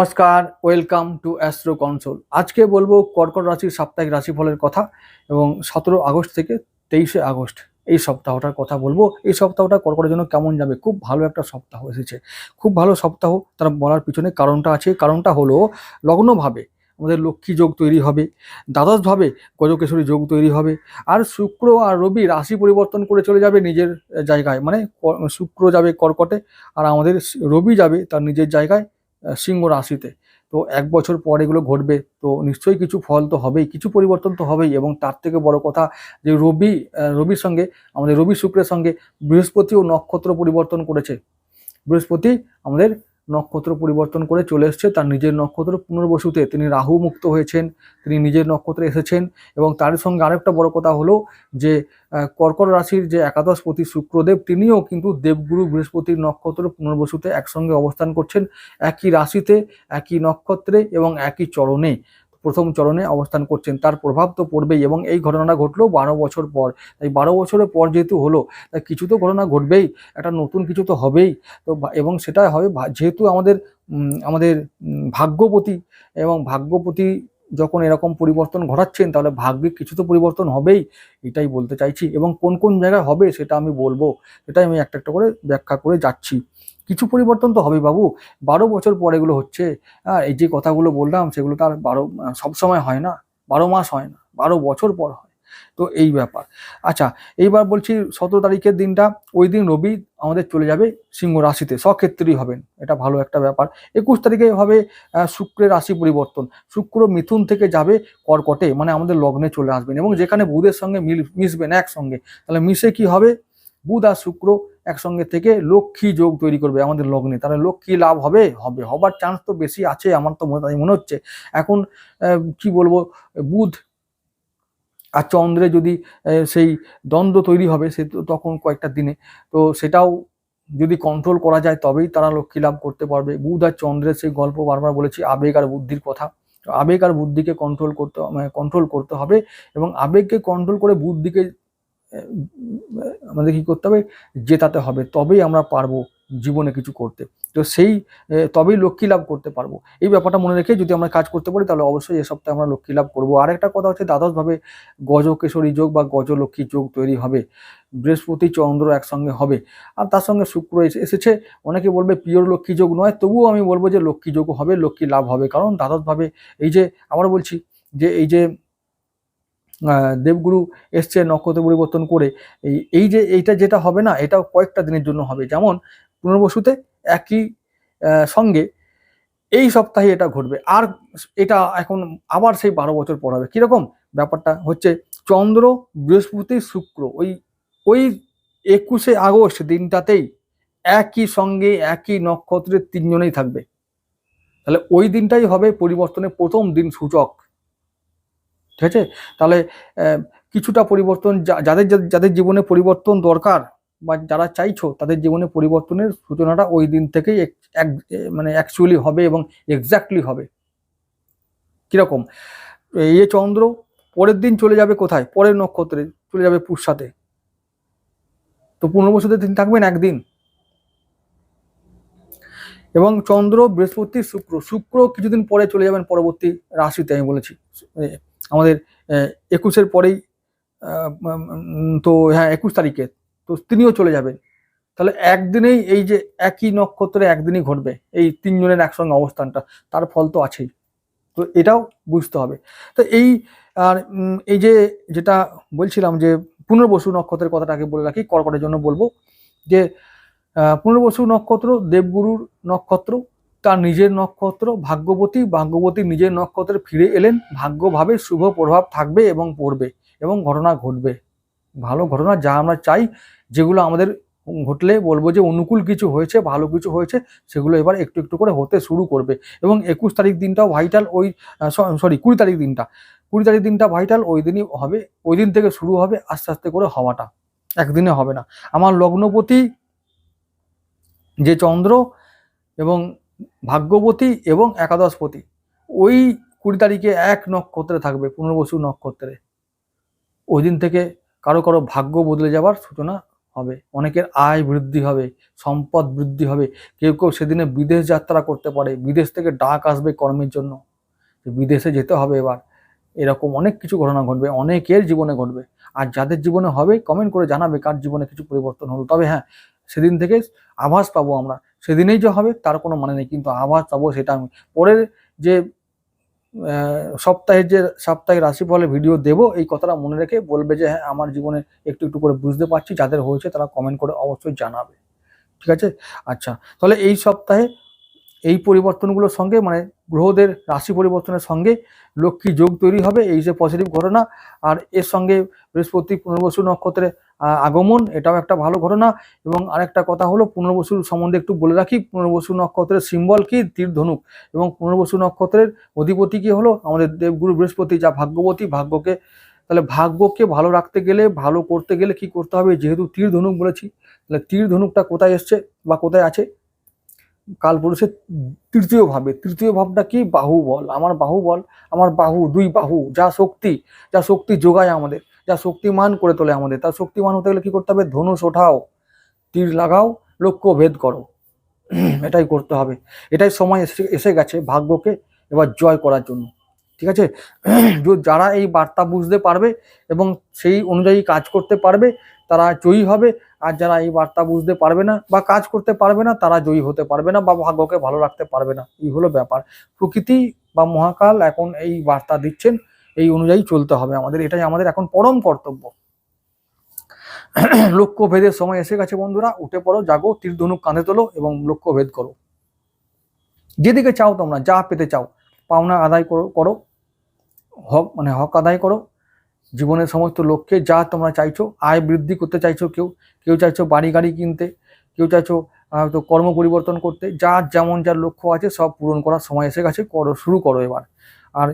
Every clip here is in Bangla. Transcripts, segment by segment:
নমস্কার, ওয়েলকাম টু অ্যাস্ট্রো কনসোল। আজকে বলব কর্কট রাশির সাপ্তাহিক রাশিফলের কথা এবং সতেরো আগস্ট থেকে তেইশে আগস্ট এই সপ্তাহটার কথা বলব। এই সপ্তাহটা কর্কটের জন্য কেমন যাবে? খুব ভালো একটা সপ্তাহ এসেছে। খুব ভালো সপ্তাহ তার বলার পিছনে কারণটা আছে। কারণটা হলো লগ্নভাবে আমাদের লক্ষ্মী যোগ তৈরি হবে, দ্বাদশভাবে গজকেশরী যোগ তৈরি হবে, আর শুক্র আর রবি রাশি পরিবর্তন করে চলে যাবে নিজের জায়গায়। মানে শুক্র যাবে কর্কটে আর আমাদের রবি যাবে তার নিজের জায়গায়। সিংহ রাশিতে। তো এক বছর পর এগুলো ঘটবে, তো নিশ্চয়ই কিছু ফল তো হবেই, কিছু পরিবর্তন তো হবেই। এবং তার থেকে বড় কথা যে রবি রবির সঙ্গে, আমাদের রবি শুক্রের সঙ্গে বৃহস্পতিও নক্ষত্র পরিবর্তন করেছে। বৃহস্পতি আমাদের নক্ষত্র পরিবর্তন করে চলে এসছে। তার নিজের নক্ষত্র পুনর্বসুতে তিনি রাহু মুক্ত হয়েছেন, তিনি নিজের নক্ষত্রে এসেছেন এবং তার সঙ্গে আরেকটা বড় কথা হলো যে কর্কট রাশির যে একাদশপতি শুক্রদেব, তিনিও কিন্তু দেবগুরু বৃহস্পতির নক্ষত্র পুনর্বসুতে একসঙ্গে অবস্থান করছেন। একই রাশিতে, একই নক্ষত্রে এবং একই চরণে। প্রথম চরণে অবস্থান করছেন। তার প্রভাব তো পড়বেই এবং এই ঘটনাটা ঘটলো বারো বছর পর। তাই বারো বছরের পর যেহেতু হলো, তাই কিছু তো ঘটনা ঘটবেই, একটা নতুন কিছু তো হবেই। তো এবং সেটা হবে যেহেতু আমাদের আমাদের ভাগ্যপতি এবং ভাগ্যপতি যখন এরকম পরিবর্তন ঘটাচ্ছেন, তাহলে ভাগ্যে কিছু তো পরিবর্তন হবেই, এটাই বলতে চাইছি। এবং কোন কোন জায়গায় হবে সেটা আমি বলব, সেটাই আমি একটা একটা করে ব্যাখ্যা করে যাচ্ছি। কিছু পরিবর্তন তো হবেই বাবু। বারো বছর পর এগুলো হচ্ছে। হ্যাঁ এই যে কথাগুলো বললাম, সেগুলো তো আর বারো, সব সময় হয় না। বারো মাস হয় না, বারো বছর পর হয়। তো এই ব্যাপার। আচ্ছা এইবার বলছি সতেরো তারিখের দিনটা, ওই দিন রবি আমাদের চলে যাবে সিংহ রাশিতে। স্বক্ষেত্রী হবেন, এটা ভালো একটা ব্যাপার। একুশ তারিখে হবে শুক্রের রাশি পরিবর্তন। শুক্র মিথুন থেকে যাবে কর্কটে মানে আমাদের লগ্নে চলে আসবেন। এবং যেখানে বুধের সঙ্গে মিল, মিশবেন একসঙ্গে, তাহলে মিশে কি হবে? বুধ আর শুক্র একসঙ্গে থেকে লক্ষ্মী যোগ তৈরি করবে আমাদের লগ্নে। তাহলে লক্ষ্মী লাভ হবে? হবে। হবার চান্স তো বেশি আছে আমার তো তাই মনে হচ্ছে। এখন কি বলব? বুধ আর চন্দ্রে যদি সেই দ্বন্দ্ব তৈরি হবে, সে তখন কয়েকটা দিনে। তো সেটাও যদি কন্ট্রোল করা যায়, তবেই তারা লক্ষ্মী লাভ করতে পারবে। বুধ আর চন্দ্রের সেই গল্প বারবার বলেছি, আবেগ আর বুদ্ধির কথা। আবেগ আর বুদ্ধিকে কন্ট্রোল করতে কন্ট্রোল করতে হবে এবং আবেগকে কন্ট্রোল করে বুদ্ধিকে আমাদের কি করতে হবে? জেতাতে হবে। তবেই আমরা পারব জীবনে কিছু করতে। তো সেই তবেই লক্ষ্মী লাভ করতে পারব। এই ব্যাপারটা মনে রেখে যদি আমরা কাজ করতে পারি, তাহলে অবশ্যই এ সপ্তাহে আমরা লক্ষ্মী লাভ করব। আর একটা কথা হচ্ছে, দ্বাদশভাবে গজকেশরী যোগ বা গজলক্ষ্মী যোগ তৈরি হবে। বৃহস্পতি, চন্দ্র একসঙ্গে হবে। আর তার সঙ্গে শুক্র এসেছে। অনেকে বলবে পিওর লক্ষ্মী যোগ নয়। তবুও আমি বলব যে, লক্ষ্মী যোগ হবে, লক্ষ্মী লাভ হবে। কারণ দ্বাদশভাবে এই যে আবার বলছি যে, এই যে দেবগুরু এসছে নক্ষত্র পরিবর্তন করে। এই এই যে এইটা যেটা হবে না এটা কয়েকটা দিনের জন্য হবে। যেমন পুনর্বসুতে একই সঙ্গে এই সপ্তাহে এটা ঘটবে। আর এটা এখন আবার সেই বারো বছর পর হবে। কীরকম? ব্যাপারটা হচ্ছে চন্দ্র, বৃহস্পতি, শুক্র ওই ওই একুশে আগস্ট দিনটাতেই একই সঙ্গে একই নক্ষত্রের তিনজনেই থাকবে। তাহলে ওই দিনটাই হবে পরিবর্তনের প্রথম দিন সূচক। ঠিক আছে? তাহলে কিছুটা পরিবর্তন যাদের যাদের- জীবনে পরিবর্তন দরকার বা যারা চাইছো, তাদের জীবনে পরিবর্তনের সূচনাটা ওই দিন থেকেই এক- মানে অ্যাকচুয়ালি হবে এবং এক্স্যাক্টলি হবে। কীরকম? এই চন্দ্র, পরের দিন চলে যাবে কোথায়? পরের নক্ষত্রে চলে যাবে পুষ্যাতে তো পুনর্বসুতে দিন থাকবেন একদিন। এবং চন্দ্র, বৃহস্পতি, শুক্র শুক্র কিছুদিন পরে চলে যাবেন পরবর্তী রাশিতে আমি বলেছি। আমাদের একুশের পরেই তো হ্যাঁ একুশ তারিখে, তো তিনিও চলে যাবেন। তাহলে একদিনেই এই যে একই নক্ষত্রে একদিনই ঘটবে, এই তিনজনের একসঙ্গে অবস্থানটা, তার ফল তো আছেই। তো এটাও বুঝতে হবে। তো এই, আর এই যে যেটা বলছিলাম যে পুনর্বসু নক্ষত্রের কথাটাকে বলে রাখি, কর্কটের জন্য বলব যে পুনর্বসু নক্ষত্র, দেবগুরুর নক্ষত্র তার নিজের নক্ষত্র ভাগ্যবতী ভাগ্যবতী নিজের নক্ষত্রে ফিরে এলেন। ভাগ্যভাবে শুভ প্রভাব থাকবে এবং পড়বে এবং ঘটনা ঘটবে। ভালো ঘটনা যা আমরা চাই, যেগুলো আমাদের ঘটলে বলব যে অনুকূল কিছু হয়েছে, ভালো কিছু হয়েছে, সেগুলো এবার একটু একটু করে হতে শুরু করবে। এবং একুশ তারিখ দিনটাও ভাইটাল ওই সরি কুড়ি তারিখ দিনটা। কুড়ি তারিখ দিনটা ভাইটাল ওই দিনই হবে, ওই দিন থেকে শুরু হবে আস্তে আস্তে করে হওয়াটা। একদিনে হবে না। আমার লগ্নপতি যে চন্দ্র এবং ভাগ্যবতী এবং একাদশপতি। ওই কুড়ি তারিখে এক নক্ষত্রে থাকবে, পুনর্বসু নক্ষত্রে। ওই দিন থেকে কারও কারও ভাগ্য বদলে যাবার সূচনা হবে। অনেকের আয় বৃদ্ধি হবে, সম্পদ বৃদ্ধি হবে। কেউ কেউ সেদিনে বিদেশ যাত্রা করতে পারে, বিদেশ থেকে ডাক আসবে কর্মের জন্য। বিদেশে যেতে হবে এবার। এরকম অনেক কিছু ঘটনা ঘটবে, অনেকের জীবনে ঘটবে। আর যাদের জীবনে হবে কমেন্ট করে জানাবে কার জীবনে কিছু পরিবর্তন হলো। তবে হ্যাঁ সেদিন থেকে আভাস পাবো আমরা। সেদিনেই যে হবে, তার কোনো মানে নেই। কিন্তু আবার পাবো সেটা আমি। পরের যে সপ্তাহের যে, সাপ্তাহিক রাশিফলের ভিডিও দেবো, এই কথাটা মনে রেখে বলবে যে হ্যাঁ আমার জীবনে একটু একটু করে বুঝতে পারছি, যাদের হয়েছে তারা কমেন্ট করে অবশ্যই জানাবে। ঠিক আছে? আচ্ছা তাহলে এই সপ্তাহে এই পরিবর্তনগুলোর সঙ্গে মানে গ্রহদের রাশি পরিবর্তনের সঙ্গে লক্ষ্মী যোগ তৈরি হবে, এই যে পজিটিভ ঘটনা। আর এর সঙ্গে বৃহস্পতি, পুনর্বসু নক্ষত্রে আগমন, এটাও একটা ভালো ঘটনা। এবং আরেকটা কথা হলো পুনর্বসুর সম্বন্ধে একটু বলে রাখি, পুনর্বসু নক্ষত্রের সিম্বল কি? তীর ধনুক এবং পুনর্বসু নক্ষত্রের অধিপতি কি হলো? আমাদের দেবগুরু বৃহস্পতি, যা ভাগ্যবতী, ভাগ্যকে, তাহলে ভাগ্যকে ভালো রাখতে গেলে, ভালো করতে গেলে কি করতে হবে? যেহেতু তীর ধনুক বলেছি, তাহলে তীর ধনুকটা কোথায় এসছে বা কোথায় আছে? কালপুরুষের তৃতীয় ভাবে। তৃতীয় ভাবটা কি? বাহুবল। আমার বাহুবল, আমার বাহু, দুই বাহু, যা শক্তি যা শক্তি যোগায় আমাদের। যা শক্তিমান করে তোলে আমাদের। তার শক্তিমান হতে গেলে কি করতে হবে? ধনুষ ওঠাও, তীর লাগাও, লক্ষ্য ভেদ করো। এটাই করতে হবে। এটাই সময় এসে গেছে ভাগ্যকে এবার জয় করার জন্য। ঠিক আছে? যারা এই বার্তা বুঝতে পারবে এবং সেই অনুযায়ী কাজ করতে পারবে, তারা জয়ী হবে। আর যারা এই বার্তা বুঝতে পারবে না বা কাজ করতে পারবে না, তারা জয়ী হতে পারবে না বা ভাগ্যকে ভালো রাখতে পারবে না। এই হলো ব্যাপার। প্রকৃতি বা মহাকাল এখন এই বার্তা দিচ্ছেন। অনুযায়ী চলতে হবে আমাদের। এটাই আমাদের এখন পরম কর্তব্য। লক্ষ্য ভেদের সময় এসে গেছে বন্ধুরা। উঠে পড়ো, জাগো, তীর ধনুক কাঁধে তোলো এবং লক্ষ্য ভেদ করো। যেদিকে চাও তোমরা, যা পেতে চাও, পাওনা আদায় করো করো, হক মানে হক আদায় করো। জীবনের সমস্ত লক্ষ্যে যা তোমরা চাইছো, আয় বৃদ্ধি করতে চাইছো কেউ কেউ চাইছো বাড়ি গাড়ি কিনতে, কেউ চাইছো হয়তো কর্ম পরিবর্তন করতে, যার যেমন যার লক্ষ্য আছে সব পূরণ করার সময় এসে গেছে, করো, শুরু করো এবার। আর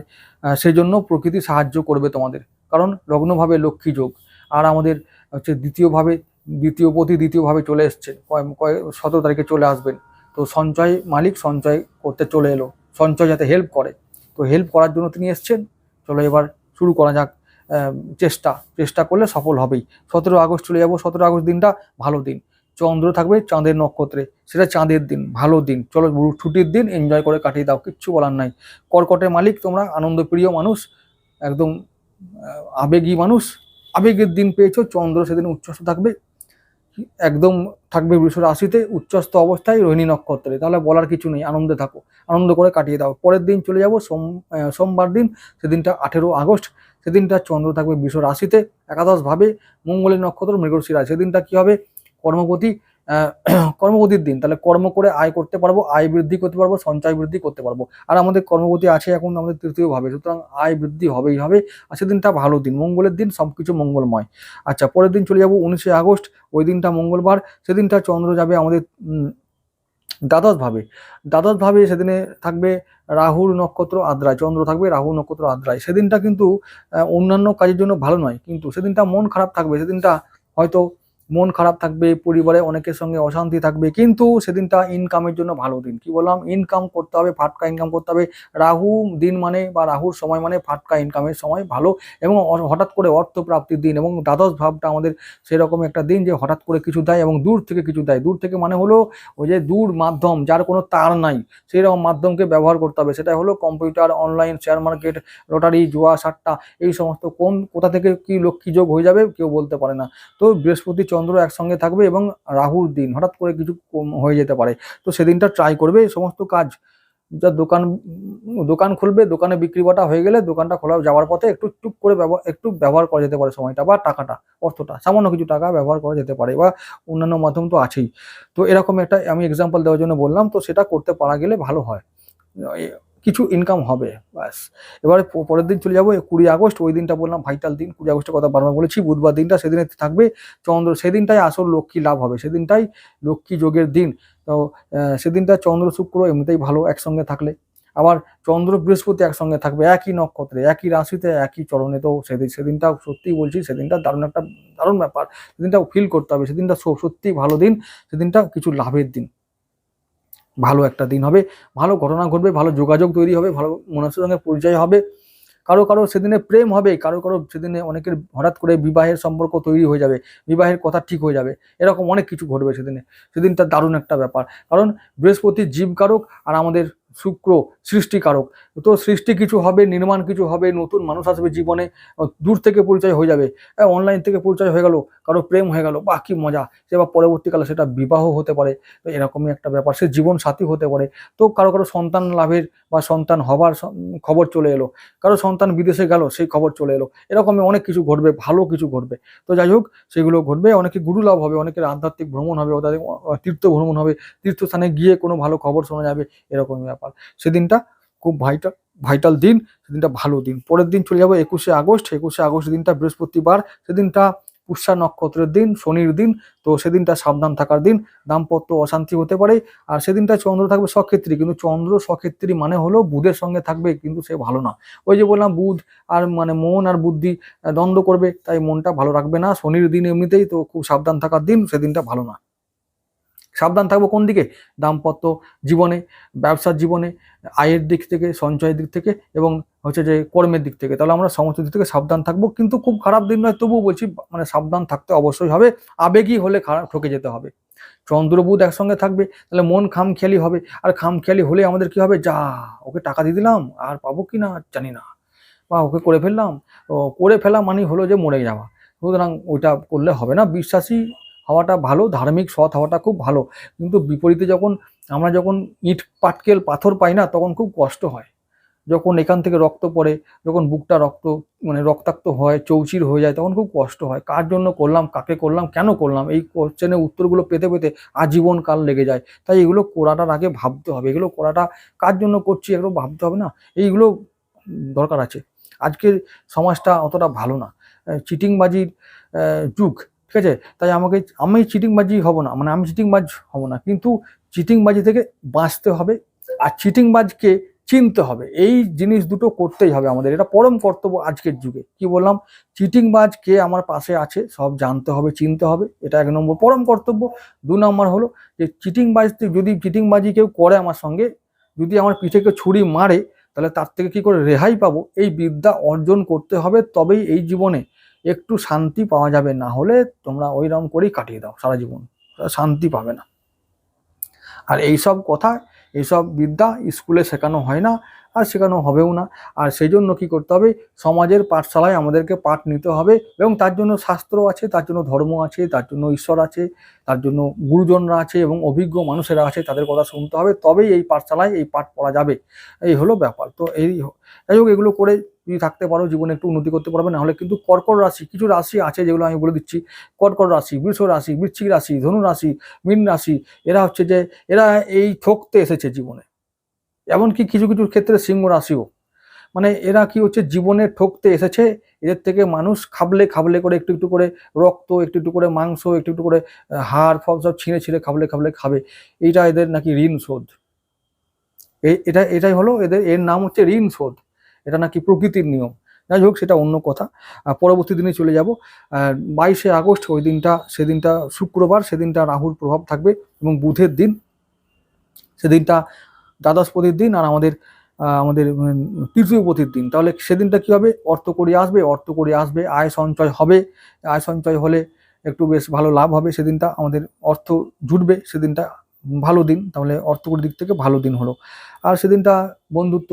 সেই জন্য প্রকৃতি সাহায্য করবে তোমাদের। কারণ লগ্নভাবে লক্ষ্মী যোগ, আর আমাদের হচ্ছে দ্বিতীয়ভাবে, দ্বিতীয় প্রতি দ্বিতীয়ভাবে চলে এসছে, কয়- কয়, সতেরো তারিখে চলে আসবেন। তো সঞ্চয় মালিক সঞ্চয় করতে চলে এলো, সঞ্চয় যাতে হেল্প করে। তো হেল্প করার জন্য তিনি এসছেন। চলো এবার শুরু করা যাক চেষ্টা। চেষ্টা করলে সফল হবেই। সতেরো আগস্ট চলে যাব, সতেরো আগস্ট দিনটা ভালো দিন। চন্দ্র থাকবে চাঁদের নক্ষত্রে। সেটা চাঁদের দিন, ভালো দিন। চলো ছুটির দিন এনজয় করে কাটিয়ে দাও, কিচ্ছু বলার নাই। কর্কটের মালিক তোমরা, আনন্দপ্রিয় মানুষ, একদম আবেগী মানুষ। আবেগের দিন পেয়েছ, চন্দ্র সেদিন উচ্চস্থ থাকবে। একদম থাকবে বৃষ রাশিতে, উচ্চস্থ অবস্থায় রোহিণী নক্ষত্রে। তাহলে বলার কিছু নেই, আনন্দে থাকো। আনন্দ করে কাটিয়ে দাও। পরের দিন চলে যাব, সোম সোমবার দিন, সেদিনটা আঠেরো আগস্ট, সেদিনটা চন্দ্র থাকবে বৃষ রাশিতে। একাদশভাবে মঙ্গলের নক্ষত্র মৃগশী রাশি সেদিনটা কি হবে? কর্মপতি আহ, কর্মপতির দিন। তাহলে কর্ম করে আয় করতে পারব আয় বৃদ্ধি করতে পারব সঞ্চয় বৃদ্ধি করতে পারব। আর আমাদের কর্মপতি আছে এখন আমাদের তৃতীয় ভাবে সুতরাং আয় বৃদ্ধি হবেই হবে আর সেদিনটা ভালো দিন মঙ্গলের দিন সবকিছু মঙ্গলময়। আচ্ছা পরের দিন চলে যাব উনিশে আগস্ট ওই দিনটা মঙ্গলবার সেদিনটা চন্দ্র যাবে আমাদের উম, দ্বাদশ ভাবে দ্বাদশ ভাবে সেদিনে থাকবে রাহুর নক্ষত্র আদ্রায় চন্দ্র থাকবে রাহু নক্ষত্র আদ্রায়। সেদিনটা কিন্তু অন্যান্য কাজের জন্য ভালো নয় কিন্তু সেদিনটা মন খারাপ থাকবে সেদিনটা হয়তো মন খারাপ থাকবে, পরিবারে অনেকের সঙ্গে অশান্তি থাকবে, কিন্তু সেদিনটা ইনকামের জন্য ভালো দিন। কি বললাম? ইনকাম করতে হবে, ফাটকা ইনকাম করতে হবে। রাহু দিন মানে বা রাহুর সময় মানে ফাটকা ইনকামের সময় ভালো এবং হঠাৎ করে অর্থ প্রাপ্তির দিন এবং দ্বাদশ ভাবটা আমাদের সেরকম একটা দিন যে হঠাৎ করে কিছু দেয় এবং দূর থেকে কিছু দেয়। দূর থেকে মানে হলো ওই যে দূর মাধ্যম, যার কোনো তার নাই সেই রকম মাধ্যমকে ব্যবহার করতে হবে। সেটা হলো computer online share market lottery জুয়া, সাট্টা, এই সমস্ত কোন, কোথা থেকে কি লক্ষ্মী যোগ হয়ে যাবে কেউ বলতে পারে না। তো বৃহস্পতি চন্দ্র একসঙ্গে থাকবে এবং রাহুর দিন, হঠাৎ করে কিছু হয়ে যেতে পারে। তো সেদিনটা ট্রাই করবে, এই সমস্ত কাজ। যা দোকান দোকান খুলবে, দোকানে বিক্রি বাটা হয়ে গেলে দোকানটা খোলা যাওয়ার পথে একটু টুক করে একটু ব্যবহার করা যেতে পারে সময়টা বা টাকাটা, অর্থটা। সামান্য কিছু টাকা ব্যবহার করা যেতে পারে বা অন্যান্য মাধ্যম তো আছেই। তো এরকম একটা আমি এক্সাম্পল দেওয়ার জন্য বললাম, তো সেটা করতে পারা গেলে ভালো হয়। কিছু ইনকাম হবে, ব্যাস। এবারে পরের দিন চলে যাব কুড়ি আগস্ট, ওই দিনটা বললাম ভাইটাল দিন, কুড়ি আগস্টের কথা বারবার বলেছি, বুধবার দিনটা সেদিনে থাকবে, চন্দ্র, সেদিনটাই আসল লক্ষ্মী লাভ হবে, সেদিনটাই লক্ষ্মী যোগের দিন। তো সেদিনটা চন্দ্র, শুক্র এমনিতেই ভালো একসঙ্গে থাকলে, আবার চন্দ্র, বৃহস্পতি একসঙ্গে থাকবে, একই নক্ষত্রে, একই রাশিতে, একই চরণে, তো সেদিন সেদিনটা সত্যি বলছি, সেদিনটা দারুণ একটা, দারুণ ব্যাপার সেদিনটা ফিল করতে হবে, সেদিনটা সত্যি ভালো দিন সেদিনটা কিছু লাভের দিন। ভালো একটা দিন হবে, ভালো ঘটনা ঘটবে, ভালো যোগাযোগ তৈরি হবে, ভালো মানুষের সঙ্গে পরিচয় হবে। কারও কারও সেদিনে প্রেম হবে, কারও কারও সেদিনে অনেকের হঠাৎ করে বিবাহের সম্পর্ক তৈরি হয়ে যাবে, বিবাহের কথা ঠিক হয়ে যাবে, এরকম অনেক কিছু ঘটবে সেদিনে। সেদিনটা দারুণ একটা ব্যাপার। কারণ বৃহস্পতি জীবকারক আর আমাদের শুক্র সৃষ্টিকারক। তো সৃষ্টি কিছু হবে, নির্মাণ কিছু হবে, নতুন মানুষ আসবে জীবনে দূর থেকে পরিচয় হয়ে যাবে। অনলাইন থেকে পরিচয় হয়ে গেল, কারও প্রেম হয়ে গেল বা কি মজা। সে বা পরবর্তীকালে সেটা বিবাহ হতে পারে। তো এরকমই একটা ব্যাপার, সে জীবন সাথী হতে পারে। তো কারও কারও সন্তান লাভের বা সন্তান হবার খবর চলে এলো। কারও সন্তান বিদেশে গেল, সেই খবর চলে এলো। এরকমই অনেক কিছু ঘটবে, ভালো কিছু ঘটবে। তো যাই হোক, সেগুলো ঘটবে। অনেকে গুরু লাভ হবে, অনেকের আধ্যাত্মিক ভ্রমণ হবে তাদের তীর্থ ভ্রমণ হবে, তীর্থস্থানে গিয়ে কোনো ভালো খবর শোনা যাবে, এরকমই ব্যাপার। সেদিনটা খুব ভাইটাল ভাইটাল দিন, সেদিনটা ভালো দিন। পরের দিন চলে যাব একুশে আগস্ট একুশে আগস্ট দিনটা বৃহস্পতিবার, সেদিনটা পুষ্যা নক্ষত্রের দিন, শনির দিন, তো সেদিনটা সাবধান থাকার দিন, দাম্পত্য অশান্তি হতে পারে। আর সেদিনটা চন্দ্র থাকবে সক্ষেত্রী, কিন্তু চন্দ্র সক্ষেত্রী মানে হলো বুধের সঙ্গে থাকবে, কিন্তু সে ভালো না। ওই যে বললাম বুধ আর মানে মন আর বুদ্ধি দ্বন্দ্ব করবে, তাই মনটা ভালো রাখবে না। শনির দিন এমনিতেই তো খুব সাবধান থাকার দিন, সেদিনটা ভালো না। সাবধান থাকব কোন দিকে? দাম্পত্য জীবনে, ব্যবসার জীবনে, আয়ের দিক থেকে, সঞ্চয়ের দিক থেকে এবং হচ্ছে যে কর্মের দিক থেকে। তাহলে আমরা সমস্ত দিক থেকে সাবধান থাকব। কিন্তু খুব খারাপ দিন নয়, তবুও বলছি মানে সাবধান থাকতে অবশ্যই হবে। আবেগী হলে খারাপ ঠকে যেতে হবে। চন্দ্রবুধ একসঙ্গে থাকবে, তাহলে মন খামখেয়ালি হবে। আর খামখেয়ালি হলে আমাদের কি হবে? যা, ওকে টাকা দিয়ে দিলাম, আর পাবো কি না জানি না। বা ওকে করে ফেললাম। করে ফেলা মানে হলো যে মরে যাওয়া। সুতরাং ওইটা করলে হবে না। বিশ্বাসী হওয়াটা ভালো, ধার্মিক সৎ হওয়াটা খুব ভালো। কিন্তু বিপরীতে যখন আমরা যখন ইট, পাটকেল, পাথর পাই না, তখন খুব কষ্ট হয়। যখন এখান থেকে রক্ত পড়ে, যখন বুকটা রক্ত মানে রক্তাক্ত হয়, চৌচির হয়ে যায়, তখন খুব কষ্ট হয়। কার জন্য করলাম, কাকে করলাম, কেন করলাম? এই কোশ্চেনের উত্তরগুলো পেতে পেতে আজীবন কাল লেগে যায়। তাই এগুলো করাটার আগে ভাবতে হবে। এগুলো করাটা কার জন্য করছি এগুলো ভাবতে হবে না? এইগুলো দরকার আছে। আজকের সমাজটা অতটা ভালো না। চিটিংবাজির যুগ। ঠিক আছে? তাই আমাকে, আমি চিটিংবাজি হব না মানে আমি চিটিংবাজ হব না, কিন্তু চিটিংবাজি থেকে বাঁচতে হবে আর চিটিংবাজকে চিনতে হবে। এই জিনিস দুটো করতেই হবে আমাদের, এটা পরম কর্তব্য আজকের যুগে। কি বললাম? চিটিংবাজ কে আমার পাশে আছে, সব জানতে হবে, চিনতে হবে, এটা এক নম্বর। পরম কর্তব্য। দু নম্বর হলো যে চিটিংবাজ, যদি চিটিংবাজি কেউ করে আমার সঙ্গে, যদি আমার পিঠে কেউ ছুরি মারে, তাহলে তার থেকে কি করে রেহাই পাবো? এই বিদ্যা অর্জন করতে হবে, তবেই এই জীবনে একটু শান্তি পাওয়া যাবে, না হলে তোমরা ওই রকম করেই কাটিয়ে দাও সারা জীবন। শান্তি পাবে না। আর এইসব কথা, এইসব বিদ্যা স্কুলে শেখানো হয় না, আর শেখানো হবেও না। আর সেই জন্য কী করতে হবে? সমাজের পাঠশালায় আমাদেরকে পাঠ নিতে হবে এবং তার জন্য শাস্ত্র আছে, তার জন্য ধর্ম আছে, তার জন্য ঈশ্বর আছে, তার জন্য গুরুজনরা আছে এবং অভিজ্ঞ মানুষেরা আছে, তাদের কথা শুনতে হবে। তবেই এই পাঠশালায় এই পাঠ পড়া যাবে। এই হলো ব্যাপার। তো এই, যাই হোক, এগুলো করে যদি থাকতে পারো, জীবনে একটু উন্নতি করতে পারবে না হলে কিন্তু কর্কট রাশি, কিছু রাশি আছে যেগুলো আমি বলে দিচ্ছি। কর্কট রাশি, বৃষ রাশি, বৃশ্চিক রাশি, ধনু রাশি, মীন রাশি, এরা হচ্ছে যে, এরা এই ঠকতে এসেছে জীবনে। এমনকি কিছু কিছু ক্ষেত্রে সিংহ রাশিও। মানে এরা কি হচ্ছে, জীবনে ঠকতে এসেছে, এদের থেকে মানুষ খাবলে খাবলে করে একটু একটু করে রক্ত, একটু একটু করে মাংস, একটু একটু করে হাড়, ফল সব ছিঁড়ে ছিঁড়ে খাবলে খাবলে খাবে। এইটা এদের নাকি ঋণ শোধ। এটা, এটাই হলো এদের, এর নাম হচ্ছে ঋণ শোধ। এটা নাকি প্রকৃতির নিয়ম। যাই হোক, সেটা অন্য কথা। পরবর্তী দিনে চলে যাব। বাইশে আগস্ট, ওই দিনটা, সেদিনটা শুক্রবার, সেদিনটা রাহুর প্রভাব থাকবে এবং বুধের দিন। সেদিনটা দ্বাদশপতির দিন আর আমাদের আমাদের তৃতীয়পতির দিন। তাহলে সেদিনটা কি হবে? অর্থ করে আসবে, অর্থ করে আসবে, আয় সঞ্চয় হবে। আয় সঞ্চয় হলে একটু বেশ ভালো লাভ হবে সেদিনটা। আমাদের অর্থ জুটবে সেদিনটা। ভালো দিন, তাহলে অর্থকরী দিক থেকে ভালো দিন হলো। আর সেদিনটা বন্ধুত্ব,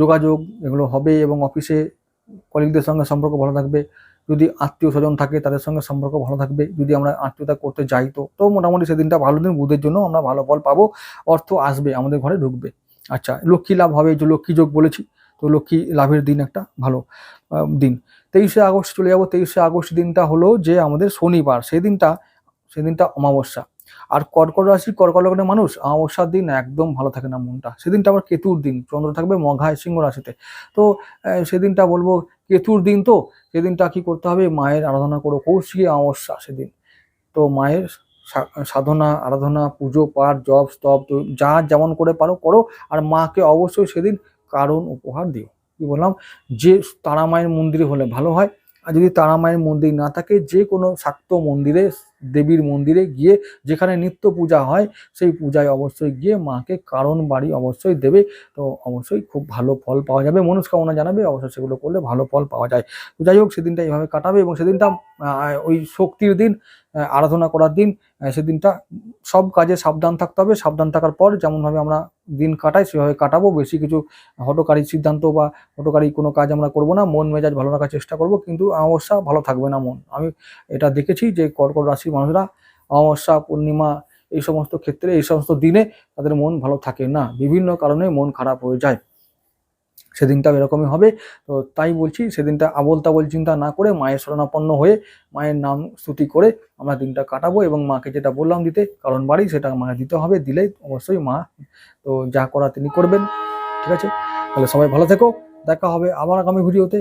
যোগাযোগ এগুলো হবে এবং অফিসে কলিগদের সঙ্গে সম্পর্ক ভালো থাকবে। যদি আত্মীয় স্বজন থাকে, তাদের সঙ্গে সম্পর্ক ভালো থাকবে। যদি আমরা আত্মীয়তা করতে যাই তো তো মোটামুটি সেদিনটা ভালো দিন, বুধের জন্য আমরা ভালো ফল পাবো, অর্থ আসবে, আমাদের ঘরে ঢুকবে। আচ্ছা লক্ষ্মী লাভ হবে যে লক্ষ্মী যোগ বলেছি, তো লক্ষ্মী লাভের দিন একটা ভালো দিন। তেইশে আগস্ট চলে যাব, তেইশে আগস্ট দিনটা হলো যে আমাদের শনিবার সেই দিনটা সেদিনটা অমাবস্যা। আর কর্কট রাশি, কর্কট লগ্নের মানুষ অমাবস্যার দিন একদম ভালো থাকে না মনটা। সেদিনটা আবার কেতুর দিন, চন্দ্র থাকবে মঘায় সিংহ রাশিতে। তো সেদিনটা বলব কেতুর দিন তো, সেদিনটা কি করতে হবে? মায়ের আরাধনা করো কৌশিকী অমাবস্যা সেদিন। তো মায়ের সাধনা, আরাধনা, পুজো, পাঠ, জপ, স্তব যা যেমন করে পারো, করো। আর মাকে অবশ্যই সেদিন কারণ উপহার দিও। কি বললাম? যে তারা মায়ের মন্দিরে হলে ভালো হয়। আর যদি তারা মায়ের মন্দির না থাকে, যে কোনো শাক্ত মন্দিরে দেবীর মন্দিরে গিয়ে যেখানে নিত্য পূজা হয়, সেই পূজায় অবশ্যই গিয়ে মাকে কারণ বাড়ি অবশ্যই দেবে। তো অবশ্যই খুব ভালো ফল পাওয়া যাবে। মনস্কামনা জানাবে, অবশ্যই সেগুলো করলে ভালো ফল পাওয়া যায়। তো যাই হোক, সেদিনটা এইভাবে কাটাবে এবং সেদিনটা ওই শক্তির দিন আরাধনা করার দিন সেদিনটা সব কাজে সাবধান থাকতে হবে। সাবধান থাকার পর যেমনভাবে আমরা দিন কাটাই, সেভাবে কাটাবো। বেশি কিছু হটকারী সিদ্ধান্ত বা হটকারী কোনো কাজ আমরা করব না। মন মেজাজ ভালো রাখার চেষ্টা করব। কিন্তু অমাবস্যা ভালো থাকবে না মন। আমি এটা দেখেছি যে কর্কট রাশির মানুষরা অমাবস্যা, পূর্ণিমা এই সমস্ত ক্ষেত্রে, এই সমস্ত দিনে তাদের মন ভালো থাকে না। বিভিন্ন কারণে মন খারাপ হয়ে যায়। সেদিনটা এরকমই হবে। তো তাই বলছি, সেদিনটা আবল তাবল চিন্তা না করে মায়ের শরণাপন্ন হয়ে মায়ের নাম স্তুতি করে আমরা দিনটা কাটাবো এবং মাকে যেটা বললাম দিতে, কারণ বাড়ি সেটা মাকে দিতে হবে, দিলেই অবশ্যই মা তো যা করা তিনি করবেন। ঠিক আছে? তাহলে সবাই ভালো থেকো। দেখা হবে আবার আগামী ভিডিওতে।